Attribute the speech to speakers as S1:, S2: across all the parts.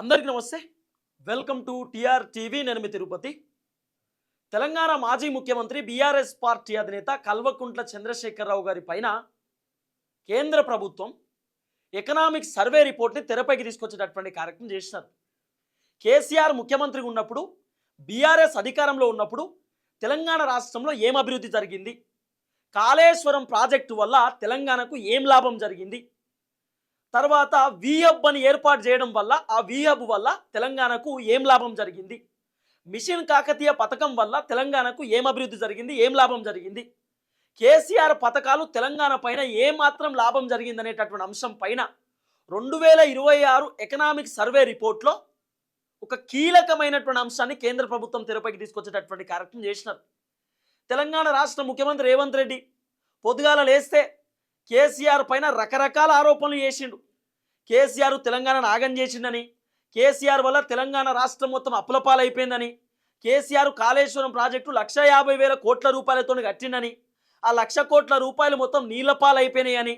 S1: అందరికీ నమస్తే. Welcome to TR TV. నేను తిరుపతి. తెలంగాణ మాజీ ముఖ్యమంత్రి బీఆర్ఎస్ పార్టీ అధినేత కల్వకుంట్ల చంద్రశేఖరరావు గారి పైన కేంద్ర ప్రభుత్వం ఎకనామిక్ సర్వే రిపోర్ట్ని తెరపైకి తీసుకొచ్చేటటువంటి కార్యక్రమం చేసినారు. కేసీఆర్ ముఖ్యమంత్రిగా ఉన్నప్పుడు బీఆర్ఎస్ అధికారంలో ఉన్నప్పుడు తెలంగాణ రాష్ట్రంలో ఏం అభివృద్ధి జరిగింది? కాళేశ్వరం ప్రాజెక్టు వల్ల తెలంగాణకు ఏం లాభం జరిగింది? తర్వాత విహబ్ అని ఏర్పాటు చేయడం వల్ల ఆ విహబ్ వల్ల తెలంగాణకు ఏం లాభం జరిగింది? మిషన్ కాకతీయ పథకం వల్ల తెలంగాణకు ఏం అభివృద్ధి జరిగింది? ఏం లాభం జరిగింది? కేసీఆర్ పథకాలు తెలంగాణ పైన ఏమాత్రం లాభం జరిగింది అనేటటువంటి అంశం పైన రెండు వేల ఇరవై ఆరు ఎకనామిక్ సర్వే రిపోర్ట్లో ఒక కీలకమైనటువంటి అంశాన్ని కేంద్ర ప్రభుత్వం తెరపైకి తీసుకొచ్చేటటువంటి కార్యక్రమం చేసినారు. తెలంగాణ రాష్ట్ర ముఖ్యమంత్రి రేవంత్ రెడ్డి పొద్దుగాల లేస్తే కేసీఆర్ పైన రకరకాల ఆరోపణలు చేసిండు. కేసీఆర్ తెలంగాణను ఆగం చేసిండని కేసీఆర్ వల్ల తెలంగాణ రాష్ట్రం మొత్తం అప్పులపాలైపోయిందని కేసీఆర్ కాళేశ్వరం ప్రాజెక్టు లక్ష యాభై వేల కోట్ల రూపాయలతో కట్టిండని ఆ లక్ష కోట్ల రూపాయలు మొత్తం నీళ్ళపాలైపోయినాయని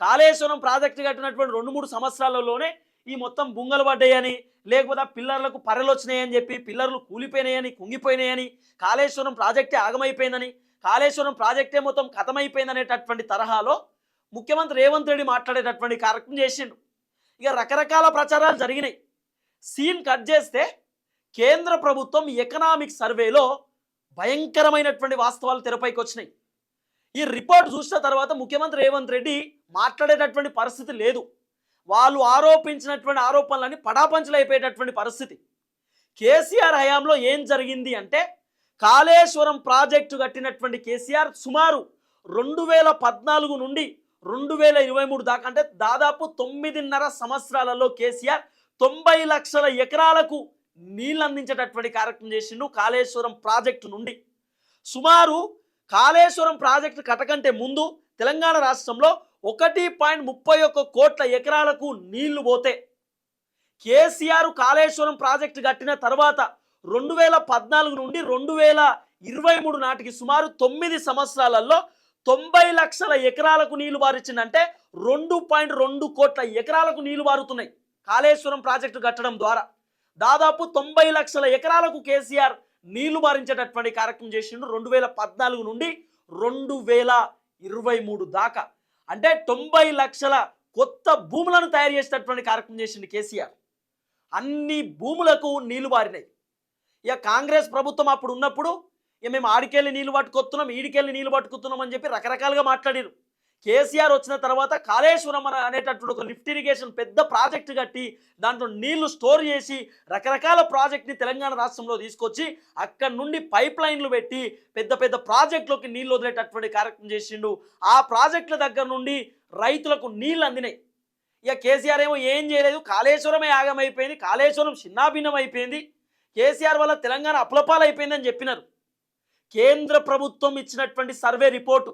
S1: కాళేశ్వరం ప్రాజెక్టు కట్టినటువంటి రెండు మూడు సంవత్సరాలలోనే ఈ మొత్తం బుంగలు పడ్డాయని లేకపోతే ఆ పిల్లర్లకు పర్రెలు వచ్చినాయని చెప్పి పిల్లర్లు కూలిపోయినాయని కుంగిపోయినాయని కాళేశ్వరం ప్రాజెక్టే ఆగమైపోయిందని కాళేశ్వరం ప్రాజెక్టే మొత్తం కథమైపోయిందనేటటువంటి తరహాలో ముఖ్యమంత్రి రేవంత్ రెడ్డి మాట్లాడేటటువంటి కార్యక్రమం చేసిండు. ఇక రకరకాల ప్రచారాలు జరిగినాయి. సీన్ కట్ చేస్తే కేంద్ర ప్రభుత్వం ఎకనామిక్ సర్వేలో భయంకరమైనటువంటి వాస్తవాలు తెరపైకి వచ్చినాయి. ఈ రిపోర్ట్ చూసిన తర్వాత ముఖ్యమంత్రి రేవంత్ రెడ్డి మాట్లాడేటటువంటి పరిస్థితి లేదు. వాళ్ళు ఆరోపించినటువంటి ఆరోపణలన్నీ పడాపంచలు అయిపోయేటటువంటి పరిస్థితి. కేసీఆర్ హయాంలో ఏం జరిగింది అంటే కాళేశ్వరం ప్రాజెక్టు కట్టినటువంటి కేసీఆర్ సుమారు రెండు వేల పద్నాలుగు నుండి రెండు వేల ఇరవై మూడు దాకా అంటే దాదాపు తొమ్మిదిన్నర సంవత్సరాలలో కేసీఆర్ తొంభై లక్షల ఎకరాలకు నీళ్ళు అందించేటటువంటి కార్యక్రమం చేసిండు కాళేశ్వరం ప్రాజెక్టు నుండి. సుమారు కాళేశ్వరం ప్రాజెక్టు కటకంటే ముందు తెలంగాణ రాష్ట్రంలో ఒకటి పాయింట్ ముప్పై ఒక్క కోట్ల ఎకరాలకు నీళ్ళు పోతే కేసీఆర్ కాళేశ్వరం ప్రాజెక్టు కట్టిన తర్వాత రెండు వేల పద్నాలుగు నుండి రెండు వేల ఇరవై మూడు నాటికి సుమారు తొమ్మిది సంవత్సరాలలో తొంభై లక్షల ఎకరాలకు నీళ్ళు బారిచ్చిందంటే రెండు పాయింట్ రెండు కోట్ల ఎకరాలకు నీళ్ళు బారుతున్నాయి కాళేశ్వరం ప్రాజెక్టు కట్టడం ద్వారా. దాదాపు తొంభై లక్షల ఎకరాలకు కేసీఆర్ నీళ్ళు బారించేటటువంటి కార్యక్రమం చేసిండు రెండు వేల పద్నాలుగు నుండి రెండు వేల ఇరవై మూడు దాకా. అంటే తొంభై లక్షల కొత్త భూములను తయారు చేసేటటువంటి కార్యక్రమం చేసిండు కేసీఆర్. అన్ని భూములకు నీళ్ళు బారినాయి. ఇక కాంగ్రెస్ ప్రభుత్వం అప్పుడు ఉన్నప్పుడు ఇక మేము ఆడికెళ్ళి నీళ్ళు పట్టుకొస్తున్నాం ఈడికెళ్ళి నీళ్ళు పట్టుకుతున్నాం అని చెప్పి రకరకాలుగా మాట్లాడారు. కేసీఆర్ వచ్చిన తర్వాత కాళేశ్వరం అనేటటువంటి ఒక లిఫ్ట్ ఇరిగేషన్ పెద్ద ప్రాజెక్టు కట్టి దాంట్లో నీళ్ళు స్టోర్ చేసి రకరకాల ప్రాజెక్ట్ని తెలంగాణ రాష్ట్రంలో తీసుకొచ్చి అక్కడి నుండి పైప్ లైన్లు పెట్టి పెద్ద పెద్ద ప్రాజెక్టులోకి నీళ్ళు వదిలేటటువంటి కార్యక్రమం చేసిండు. ఆ ప్రాజెక్టుల దగ్గర నుండి రైతులకు నీళ్ళు అందినాయి. ఇక కేసీఆర్ ఏమో ఏం చేయలేదు కాళేశ్వరమే ఆగమైపోయింది కాళేశ్వరం చిన్నాభిన్నం అయిపోయింది. కేసీఆర్ వల్ల తెలంగాణ అప్లపాలు అని చెప్పినారు. కేంద్ర ప్రభుత్వం ఇచ్చినటువంటి సర్వే రిపోర్టు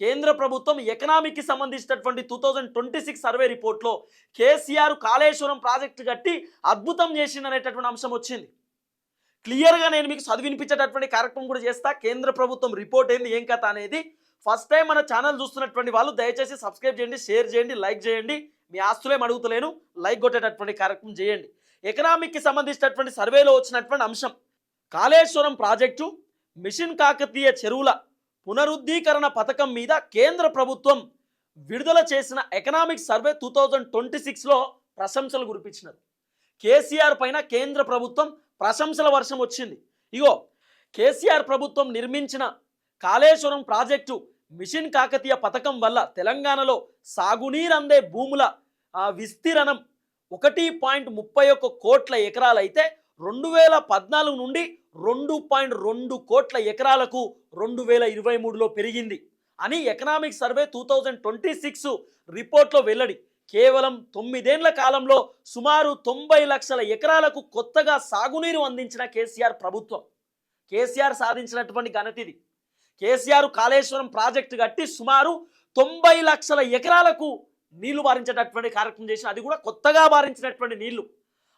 S1: కేంద్ర ప్రభుత్వం ఎకనామిక్కి సంబంధించినటువంటి two thousand twenty six survey రిపోర్ట్లో కేసీఆర్ కాళేశ్వరం ప్రాజెక్టు కట్టి అద్భుతం చేసిందనేటటువంటి అంశం వచ్చింది. క్లియర్గా నేను మీకు చదివినిపించేటటువంటి కార్యక్రమం కూడా చేస్తా. కేంద్ర ప్రభుత్వం రిపోర్ట్ ఏంది ఏం కథ అనేది ఫస్ట్ టైం మన ఛానల్ చూస్తున్నటువంటి వాళ్ళు దయచేసి సబ్స్క్రైబ్ చేయండి షేర్ చేయండి లైక్ చేయండి. మీ ఆస్తులేం అడుగుతలేను లైక్ కొట్టేటటువంటి కార్యక్రమం చేయండి. ఎకనామిక్కి సంబంధించినటువంటి సర్వేలో వచ్చినటువంటి అంశం కాళేశ్వరం ప్రాజెక్టు మిషన్ కాకతీయ చెరువుల పునరుద్ధీకరణ పథకం మీద కేంద్ర ప్రభుత్వం విడుదల చేసిన economic survey two thousand twenty సిక్స్లో ప్రశంసలు కురిపించినారు. కేసీఆర్ పైన కేంద్ర ప్రభుత్వం ప్రశంసల వర్షం వచ్చింది. ఇగో కేసీఆర్ ప్రభుత్వం నిర్మించిన కాళేశ్వరం ప్రాజెక్టు మిషన్ కాకతీయ పథకం వల్ల తెలంగాణలో సాగునీరు అందే భూముల విస్తీర్ణం ఒకటి పాయింట్ ముప్పై ఒక్క కోట్ల ఎకరాలైతే రెండు వేల పద్నాలుగు నుండి రెండు పాయింట్ రెండు కోట్ల ఎకరాలకు రెండు వేల ఇరవై మూడులో పెరిగింది. అని economic survey two thousand twenty six రిపోర్ట్లో వెల్లడి. కేవలం తొమ్మిదేండ్ల కాలంలో సుమారు తొంభై లక్షల ఎకరాలకు కొత్తగా సాగునీరు అందించిన కేసీఆర్ ప్రభుత్వం. కేసీఆర్ సాధించినటువంటి ఘనత ఇది. కేసీఆర్ కాళేశ్వరం ప్రాజెక్టు కట్టి సుమారు తొంభై లక్షల ఎకరాలకు నీళ్ళు బారించేటటువంటి కార్యక్రమం చేసిన అది కూడా కొత్తగా బారించినటువంటి నీళ్ళు.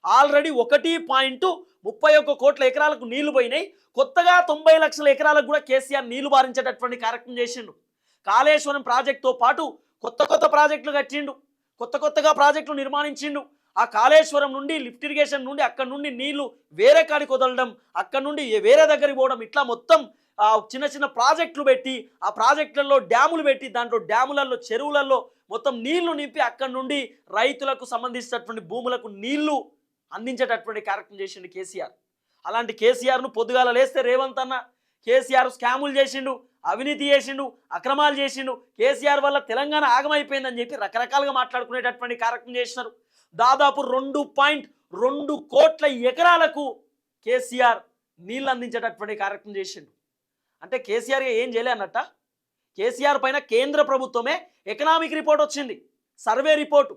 S1: ఆల్రెడీ ఒకటి పాయింట్ ముప్పై ఒక్క కోట్ల ఎకరాలకు నీళ్ళు పోయినాయి. కొత్తగా తొంభై లక్షల ఎకరాలకు కూడా కేసీఆర్ నీళ్ళు బారించేటటువంటి కార్యక్రమం చేసిండు. కాళేశ్వరం ప్రాజెక్టుతో పాటు కొత్త కొత్త ప్రాజెక్టులు కట్టిండు. కొత్త కొత్తగా ప్రాజెక్టులు నిర్మాణించిండు. ఆ కాళేశ్వరం నుండి లిఫ్ట్ ఇరిగేషన్ నుండి అక్కడ నుండి నీళ్ళు వేరే కాడికి వదలడం అక్కడ నుండి వేరే దగ్గరికి పోవడం ఇట్లా మొత్తం చిన్న చిన్న ప్రాజెక్టులు పెట్టి ఆ ప్రాజెక్టులలో డ్యాములు పెట్టి దాంట్లో డ్యాములలో చెరువులలో మొత్తం నీళ్ళు నింపి అక్కడ నుండి రైతులకు సంబంధించినటువంటి భూములకు నీళ్ళు అందించేటటువంటి కార్యక్రమం చేసిండు కేసీఆర్. అలాంటి కేసీఆర్ను పొద్దుగాల లేస్తే రేవంత్ అన్న కేసీఆర్ స్కాములు చేసిండు అవినీతి చేసిండు అక్రమాలు చేసిండు కేసీఆర్ వల్ల తెలంగాణ ఆగమైపోయిందని చెప్పి రకరకాలుగా మాట్లాడుకునేటటువంటి కార్యక్రమం చేసినారు. దాదాపు రెండు పాయింట్ రెండు కోట్ల ఎకరాలకు కేసీఆర్ నీళ్ళు అందించేటటువంటి కార్యక్రమం చేసిండు. అంటే కేసీఆర్ ఏం చేయలే అన్నట్ట? కేసీఆర్ పైన కేంద్ర ప్రభుత్వమే ఎకనామిక్ రిపోర్ట్ వచ్చింది. Survey report.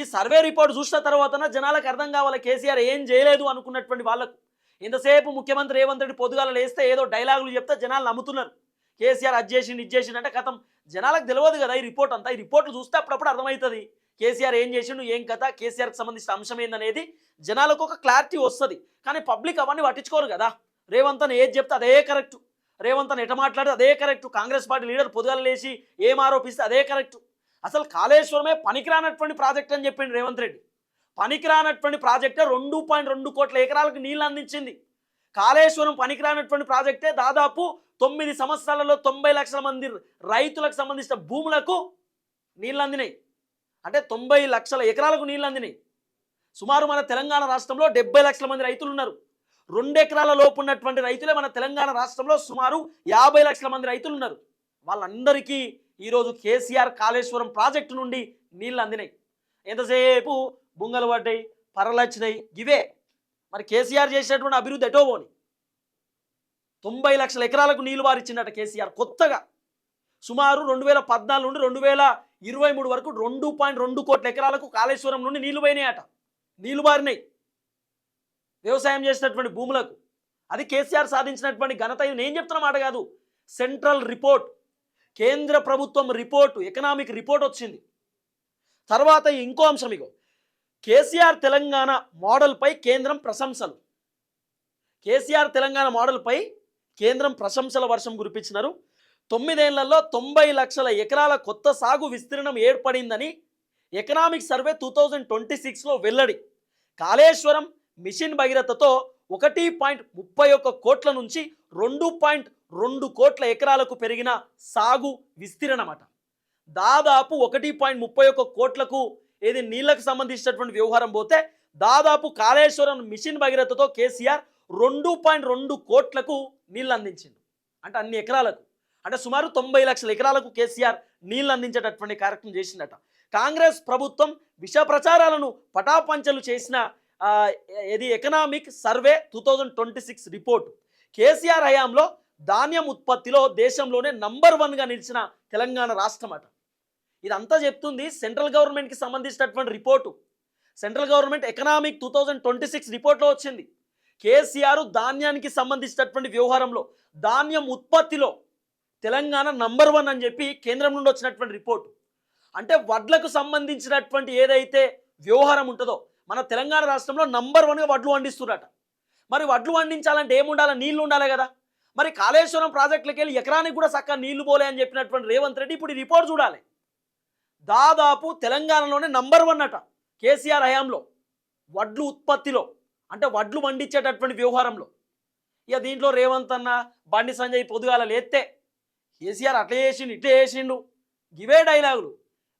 S1: ఈ సర్వే రిపోర్ట్ చూసిన తర్వాత జనాలకు అర్థం కావాలి? కేసీఆర్ ఏం చేయలేదు అనుకున్నటువంటి వాళ్ళకు. ఇంతసేపు ముఖ్యమంత్రి రేవంత్ రెడ్డి పొద్దుగాల లేస్తే ఏదో డైలాగులు చెప్తే జనాలు నమ్ముతున్నారు. కేసీఆర్ అది చేసిండు ఇది చేసిండు అంటే కథం. జనాలకు తెలియదు కదా ఈ రిపోర్ట్ అంతా. ఈ రిపోర్ట్లు చూస్తే అప్పుడప్పుడు అర్థమవుతుంది. కేసీఆర్ ఏం చేసిండు ఏం కథ కేసీఆర్కి సంబంధించిన అంశం ఏందనేది జనాలకు ఒక క్లారిటీ వస్తుంది. కానీ పబ్లిక్ అవన్నీ పట్టించుకోరు కదా. రేవంత్ అని ఏది చెప్తే అదే కరెక్ట్. రేవంత్ అని ఎట మాట్లాడితే అదే కరెక్ట్. కాంగ్రెస్ పార్టీ లీడర్ పొద్దుగాల లేచి ఏం ఆరోపిస్తే అదే కరెక్ట్. అసలు కాళేశ్వరమే పనికిరానటువంటి ప్రాజెక్ట్ అని చెప్పిండు రేవంత్ రెడ్డి. పనికిరానటువంటి ప్రాజెక్టే రెండు పాయింట్ రెండు కోట్ల ఎకరాలకు నీళ్ళు అందించింది. కాళేశ్వరం పనికిరానటువంటి ప్రాజెక్టే దాదాపు తొమ్మిది సంవత్సరాలలో తొంభై లక్షల మంది రైతులకు సంబంధించిన భూములకు నీళ్ళు అందినాయి. అంటే తొంభై లక్షల ఎకరాలకు నీళ్ళు అందినాయి. సుమారు మన తెలంగాణ రాష్ట్రంలో డెబ్బై లక్షల మంది రైతులు ఉన్నారు. రెండు ఎకరాల లోపు ఉన్నటువంటి రైతులే మన తెలంగాణ రాష్ట్రంలో సుమారు యాభై లక్షల మంది రైతులు ఉన్నారు. వాళ్ళందరికీ ఈరోజు కేసీఆర్ కాళేశ్వరం ప్రాజెక్టు నుండి నీళ్ళు అందినాయి. ఎంతసేపు బుంగలు పడ్డాయి పరలచ్చినాయి ఇవే. మరి కేసీఆర్ చేసినటువంటి అభివృద్ధి ఎటో పోని? తొంభై లక్షల ఎకరాలకు నీళ్ళు వారిచ్చిందట కేసీఆర్ కొత్తగా. సుమారు రెండు వేల పద్నాలుగు నుండి రెండు వేల ఇరవై మూడు వరకు రెండు పాయింట్ రెండు కోట్ల ఎకరాలకు కాళేశ్వరం నుండి నీళ్ళు పోయినాయట. నీళ్ళు బారినాయి వ్యవసాయం చేసినటువంటి భూములకు. అది కేసీఆర్ సాధించినటువంటి ఘనత. ఇది నేను చెప్తున్న మాట కాదు. సెంట్రల్ రిపోర్ట్ కేంద్ర ప్రభుత్వం రిపోర్టు ఎకనామిక్ రిపోర్ట్ వచ్చింది. తర్వాత ఇంకో అంశం ఇగో. కేసీఆర్ తెలంగాణ మోడల్పై కేంద్రం ప్రశంసలు. కేసీఆర్ తెలంగాణ మోడల్పై కేంద్రం ప్రశంసల వర్షం కురిపించినారు. తొమ్మిదేళ్ళలో తొంభై లక్షల ఎకరాల కొత్త సాగు విస్తీర్ణం ఏర్పడిందని economic survey two thousand twenty సిక్స్లో వెల్లడి. కాళేశ్వరం మిషన్ భగీరథతో ఒకటి పాయింట్ ముప్పై ఒక్క కోట్ల నుంచి రెండు పాయింట్ రెండు కోట్ల ఎకరాలకు పెరిగిన సాగు విస్తీర్ణమట. దాదాపు ఒకటి పాయింట్ ముప్పై ఒక్క కోట్లకు ఏది నీళ్ళకు సంబంధించినటువంటి వ్యవహారం పోతే దాదాపు కాళేశ్వరం మిషన్ భగీరథతో కేసీఆర్ రెండు పాయింట్ రెండు కోట్లకు నీళ్ళు అందించింది అంటే అన్ని ఎకరాలకు. అంటే సుమారు తొంభై లక్షల ఎకరాలకు కేసీఆర్ నీళ్ళు అందించేటటువంటి కార్యక్రమం చేసిందట కాంగ్రెస్ ప్రభుత్వం విష ప్రచారాలను పటాపంచలు చేసిన ఇది economic survey two thousand twenty six report KCR హయాంలో ధాన్యం ఉత్పత్తిలో దేశంలోనే నంబర్ వన్గా నిలిచిన తెలంగాణ రాష్ట్రం అట. ఇదంతా చెప్తుంది సెంట్రల్ గవర్నమెంట్కి సంబంధించినటువంటి report central government economic two thousand twenty six రిపోర్ట్లో వచ్చింది. కేసీఆర్ ధాన్యానికి సంబంధించినటువంటి వ్యవహారంలో ధాన్యం ఉత్పత్తిలో తెలంగాణ నంబర్ వన్ అని చెప్పి కేంద్రం నుండి వచ్చినటువంటి రిపోర్టు అంటే వడ్లకు సంబంధించినటువంటి ఏదైతే వ్యవహారం ఉంటుందో మన తెలంగాణ రాష్ట్రంలో నంబర్ వన్గా వడ్లు పండిస్తున్నట మరి వడ్లు పండించాలంటే ఏముండాలి? నీళ్ళు ఉండాలి కదా. మరి కాళేశ్వరం ప్రాజెక్టులకి వెళ్ళి ఎకరానికి కూడా చక్కగా నీళ్ళు పోలే అని చెప్పినటువంటి రేవంత్ రెడ్డి ఇప్పుడు ఈ రిపోర్ట్ చూడాలి. దాదాపు తెలంగాణలోనే నంబర్ వన్ అట కేసీఆర్ హయాంలో వడ్లు ఉత్పత్తిలో అంటే వడ్లు పండించేటటువంటి వ్యవహారంలో. ఇక దీంట్లో రేవంత్ అన్న బండి సంజయ్ పొదుగాల లేస్తే కేసీఆర్ అట్లా చేసిండు ఇట్లా చేసిండు. గివే డైలాగులు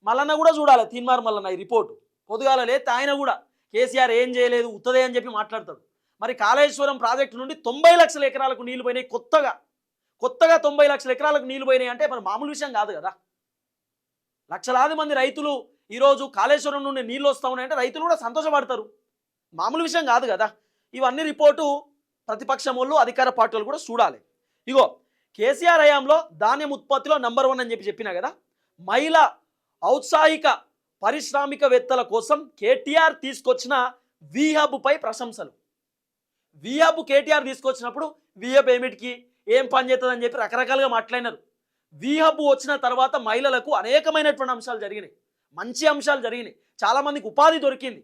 S1: మల్లన్న కూడా చూడాలి తీన్మార్ మల్లన్న ఈ రిపోర్టు పొదుగాల లేతే ఆయన కూడా కేసీఆర్ ఏం చేయలేదు ఉత్తదే అని చెప్పి మాట్లాడతాడు. మరి కాళేశ్వరం ప్రాజెక్టు నుండి తొంభై లక్షల ఎకరాలకు నీళ్ళు పోయినాయి కొత్తగా. కొత్తగా తొంభై లక్షల ఎకరాలకు నీళ్ళు పోయినాయి అంటే మరి మామూలు విషయం కాదు కదా. లక్షలాది మంది రైతులు ఈరోజు కాళేశ్వరం నుండి నీళ్ళు వస్తూ ఉన్నాయంటే రైతులు కూడా సంతోషపడతారు. మామూలు విషయం కాదు కదా. ఇవన్నీ రిపోర్టు ప్రతిపక్షం వాళ్ళు అధికార పార్టీలు కూడా చూడాలి. ఇగో కేసీఆర్ హయాంలో ధాన్యం ఉత్పత్తిలో నంబర్ వన్ అని చెప్పి చెప్పినా కదా మహిళ ఔత్సాహిక పారిశ్రామికవేత్తల కోసం కేటీఆర్ తీసుకొచ్చిన విహబ్పై ప్రశంసలు. వీహబ్ కేటీఆర్ తీసుకొచ్చినప్పుడు వీహబ్ ఏమిటికి? ఏం పని చేస్తుందని చెప్పి రకరకాలుగా మాట్లాడినారు. వీహబ్ వచ్చిన తర్వాత మహిళలకు అనేకమైనటువంటి అంశాలు జరిగినాయి. మంచి అంశాలు జరిగినాయి. చాలామందికి ఉపాధి దొరికింది.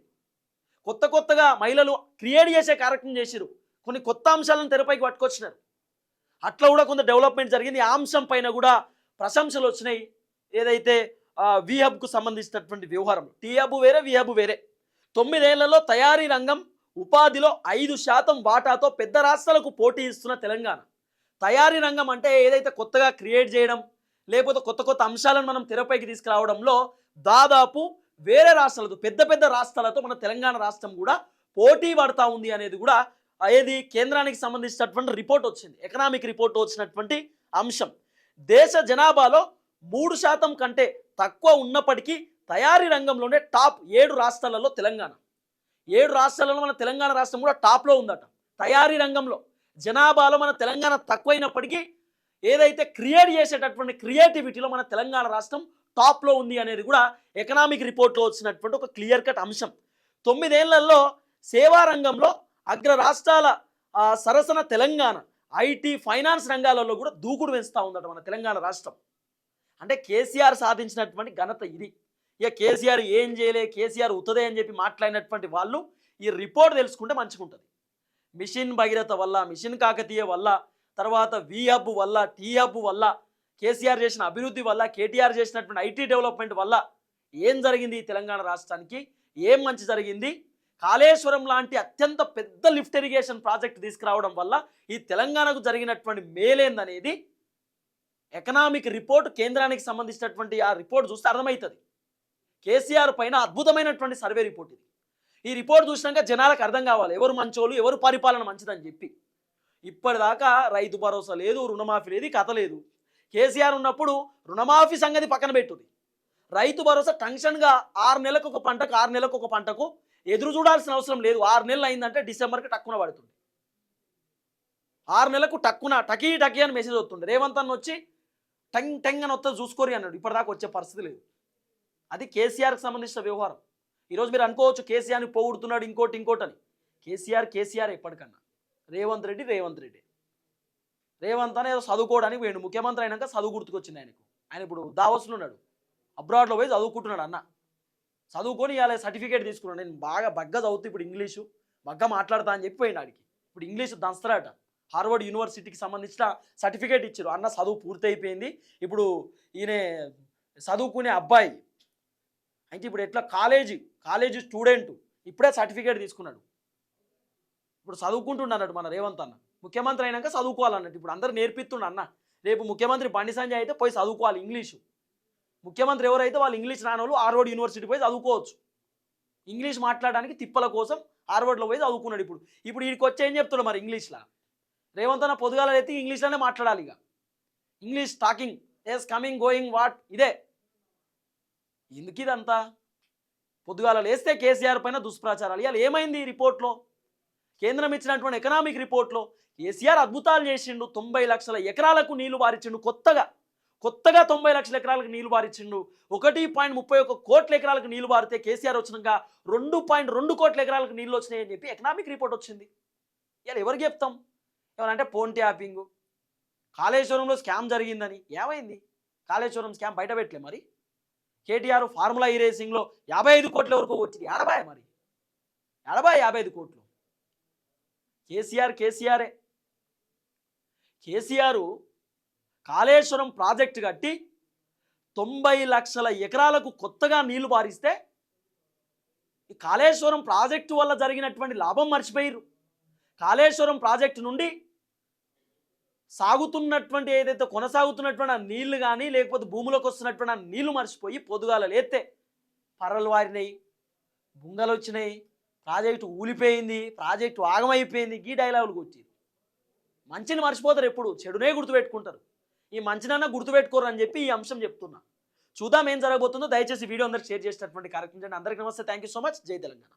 S1: కొత్త కొత్తగా మహిళలు క్రియేట్ చేసే కార్యక్రమం చేసిరు కొన్ని కొత్త అంశాలను తెరపైకి పట్టుకొచ్చినారు. అట్లా కూడా కొంత డెవలప్మెంట్ జరిగింది. ఆ అంశం పైన కూడా ప్రశంసలు వచ్చినాయి. ఏదైతే విహబ్కు సంబంధించినటువంటి వ్యవహారం. టీహబ్ వేరే విహబ్ వేరే. తొమ్మిదేళ్ళలో తయారీ రంగం ఉపాధిలో ఐదు శాతం వాటాతో పెద్ద రాష్ట్రాలకు పోటీ ఇస్తున్న తెలంగాణ. తయారీ రంగం అంటే ఏదైతే కొత్తగా క్రియేట్ చేయడం లేకపోతే కొత్త కొత్త అంశాలను మనం తెరపైకి తీసుకురావడంలో దాదాపు వేరే రాష్ట్రాలతో పెద్ద పెద్ద రాష్ట్రాలతో మన తెలంగాణ రాష్ట్రం కూడా పోటీ పడతా ఉంది అనేది కూడా ఏది కేంద్రానికి సంబంధించినటువంటి రిపోర్ట్ వచ్చింది. ఎకనామిక్ రిపోర్ట్ వచ్చినటువంటి అంశం. దేశ జనాభాలో మూడు శాతం కంటే తక్కువ ఉన్నప్పటికీ తయారీ రంగంలోనే టాప్ ఏడు రాష్ట్రాలలో తెలంగాణ. ఏడు రాష్ట్రాలలో మన తెలంగాణ రాష్ట్రం కూడా టాప్లో ఉందట. తయారీ రంగంలో జనాభాలో మన తెలంగాణ తక్కువైనప్పటికీ ఏదైతే క్రియేట్ చేసేటటువంటి క్రియేటివిటీలో మన తెలంగాణ రాష్ట్రం టాప్లో ఉంది అనేది కూడా ఎకనామిక్ రిపోర్ట్లో వచ్చినటువంటి ఒక క్లియర్ కట్ అంశం. తొమ్మిదేళ్ళలో సేవా రంగంలో అగ్ర రాష్ట్రాల సరసన తెలంగాణ ఐటీ ఫైనాన్స్ రంగాలలో కూడా దూకుడు పెంచుతూ ఉందట మన తెలంగాణ రాష్ట్రం. అంటే కేసీఆర్ సాధించినటువంటి ఘనత ఇది. ఇక కేసీఆర్ ఏం చేయలే కేసీఆర్ ఉత్తదే అని చెప్పి మాట్లాడినటువంటి వాళ్ళు ఈ రిపోర్ట్ తెలుసుకుంటే మంచిగుంటుంది. మిషన్ భగీరథ వల్ల మిషన్ కాకతీయ వల్ల తర్వాత వి హబ్ వల్ల టీ హబ్ వల్ల కేసీఆర్ చేసిన అభివృద్ధి వల్ల కేటీఆర్ చేసినటువంటి ఐటీ డెవలప్మెంట్ వల్ల ఏం జరిగింది తెలంగాణ రాష్ట్రానికి? ఏం మంచి జరిగింది? కాళేశ్వరం లాంటి అత్యంత పెద్ద లిఫ్ట్ ఇరిగేషన్ ప్రాజెక్ట్ తీసుకురావడం వల్ల ఈ తెలంగాణకు జరిగినటువంటి మేలేందనేది ఎకనామిక్ రిపోర్ట్ కేంద్రానికి సంబంధించినటువంటి ఆ రిపోర్ట్ చూస్తే అర్థమవుతుంది. కేసీఆర్ పైన అద్భుతమైనటువంటి సర్వే రిపోర్ట్ ఇది. ఈ రిపోర్ట్ చూసినాక జనాలకు అర్థం కావాలి. ఎవరు మంచోళ్ళు ఎవరు పరిపాలన మంచిదని చెప్పి. ఇప్పటిదాకా రైతు భరోసా లేదు రుణమాఫీ లేదు కథ లేదు. కేసీఆర్ ఉన్నప్పుడు రుణమాఫీ సంగతి పక్కన పెట్టుది. రైతు భరోసా టెన్షన్గా ఆరు నెలలకు ఒక పంటకు ఆరు నెలలకు ఒక పంటకు ఎదురు చూడాల్సిన అవసరం లేదు. ఆరు నెలలు అయిందంటే డిసెంబర్కి టక్కున పడుతుంది. ఆరు నెలలకు టక్కున టకీ టకీ అని మెసేజ్ వస్తుండే రేవంత్ అన్న వచ్చి టంగ్ టంగ్ అని వస్తే చూసుకోరు అన్నాడు. ఇప్పటిదాకా వచ్చే పరిస్థితి లేదు. అది కేసీఆర్కి సంబంధించిన వ్యవహారం. ఈరోజు మీరు అనుకోవచ్చు కేసీఆర్ని పోగొడుతున్నాడు ఇంకోటి ఇంకోటి అని కేసీఆర్ కేసీఆర్ ఎప్పటికన్నా. రేవంత్ రెడ్డి రేవంత్ రెడ్డి. రేవంత్ అనేది ఏదో చదువుకోవడానికి పోయిండు. ముఖ్యమంత్రి అయినాక చదువు గుర్తుకొచ్చింది ఆయనకు. ఆయన ఇప్పుడు దావస్లో ఉన్నాడు. అబ్రాడ్లో పోయి చదువుకుంటున్నాడు అన్న. చదువుకొని ఇవాళ సర్టిఫికేట్ తీసుకున్నాడు. నేను బాగా బగ్గ చదువుతూ ఇప్పుడు ఇంగ్లీషు బగ్గ మాట్లాడతా అని చెప్పి పోయినాడికి ఇప్పుడు ఇంగ్లీష్ దంస్తరాట హార్వర్డ్ యూనివర్సిటీకి సంబంధించిన సర్టిఫికేట్ ఇచ్చారు. అన్న చదువు పూర్తయిపోయింది. ఇప్పుడు ఈయన చదువుకునే అబ్బాయి. అయితే ఇప్పుడు ఎట్లా కాలేజీ కాలేజీ స్టూడెంట్ ఇప్పుడే సర్టిఫికేట్ తీసుకున్నాడు. ఇప్పుడు చదువుకుంటున్నాడు మన రేవంత్ అన్న. ముఖ్యమంత్రి అయినాక చదువుకోవాలన్నట్టు. ఇప్పుడు అందరు నేర్పిస్తుండ అన్న. రేపు ముఖ్యమంత్రి బండి సంజయ్ అయితే పోయి చదువుకోవాలి ఇంగ్లీషు. ముఖ్యమంత్రి ఎవరైతే వాళ్ళు ఇంగ్లీష్ రాని హార్వర్డ్ యూనివర్సిటీ పోయి చదువుకోవచ్చు. ఇంగ్లీష్ మాట్లాడడానికి తిప్పల కోసం హార్వర్డ్లో పోయి చదువుకున్నాడు ఇప్పుడు. ఇప్పుడు వీడికి వచ్చి ఏం చెప్తున్నాడు మరి ఇంగ్లీష్లో? రేవంత్ అన్న పొద్దుగాల అయితే ఇంగ్లీష్లోనే మాట్లాడాలి ఇక. English talking yes coming going what ఇదే. ఎందుకు ఇదంతా? పొద్దుగాల లేస్తే కేసీఆర్ పైన దుష్ప్రచారాలు. ఇవాళ ఏమైంది ఈ రిపోర్ట్లో? కేంద్రం ఇచ్చినటువంటి ఎకనామిక్ రిపోర్ట్లో కేసీఆర్ అద్భుతాలు చేసిండు తొంభై లక్షల ఎకరాలకు నీళ్ళు వారిచ్చిండు కొత్తగా. కొత్తగా తొంభై లక్షల ఎకరాలకు నీళ్ళు వారిచ్చిండు ఒకటి పాయింట్ ముప్పై ఒక్క కోట్ల ఎకరాలకు నీళ్ళు వారితే కేసీఆర్ వచ్చినాక రెండు పాయింట్ రెండు కోట్ల ఎకరాలకు నీళ్ళు వచ్చినాయి అని చెప్పి ఎకనామిక్ రిపోర్ట్ వచ్చింది. ఇవాళ ఎవరికి చెప్తాం? ఏమనంటే ఫోన్ ట్యాపింగ్. కాళేశ్వరంలో స్కామ్ జరిగిందని ఏమైంది? కాళేశ్వరం స్కామ్ బయట పెట్టలే మరి? కేటీఆర్ ఫార్ములా ఈ రేసింగ్లో యాభై ఐదు కోట్ల వరకు వచ్చింది. ఎనభై మరి? ఎనభై యాభై ఐదు కోట్లు. కేసీఆర్ కేసీఆరే. కేసీఆర్ కాళేశ్వరం ప్రాజెక్టు కట్టి తొంభై లక్షల ఎకరాలకు కొత్తగా నీళ్ళు పారిస్తే ఈ కాళేశ్వరం ప్రాజెక్టు వల్ల జరిగినటువంటి లాభం మర్చిపోయారు కాళేశ్వరం ప్రాజెక్టు నుండి సాగుతున్నటువంటి ఏదైతే కొనసాగుతున్నటువంటి ఆ నీళ్ళు కానీ లేకపోతే భూమిలోకి వస్తున్నటువంటి ఆ నీళ్ళు మర్చిపోయి పొద్దుగాల లేతే పర్రలు వారినాయి బుంగలు వచ్చినాయి ప్రాజెక్టు ఊలిపోయింది ప్రాజెక్టు ఆగమైపోయింది ఈ డైలాగులు కొట్టి మంచిని మర్చిపోతారు ఎప్పుడు చెడునే గుర్తుపెట్టుకుంటారు. ఈ మంచినన్నా గుర్తుపెట్టుకోరు అని చెప్పి ఈ అంశం చెప్తున్నా. చూద్దాం ఏం జరగబోతుందో దయచేసి వీడియో అందరికి షేర్ చేసినటువంటి కార్యక్రమం అందరికీ నమస్తే థ్యాంక్ యూ సో మచ్. జై తెలంగాణ.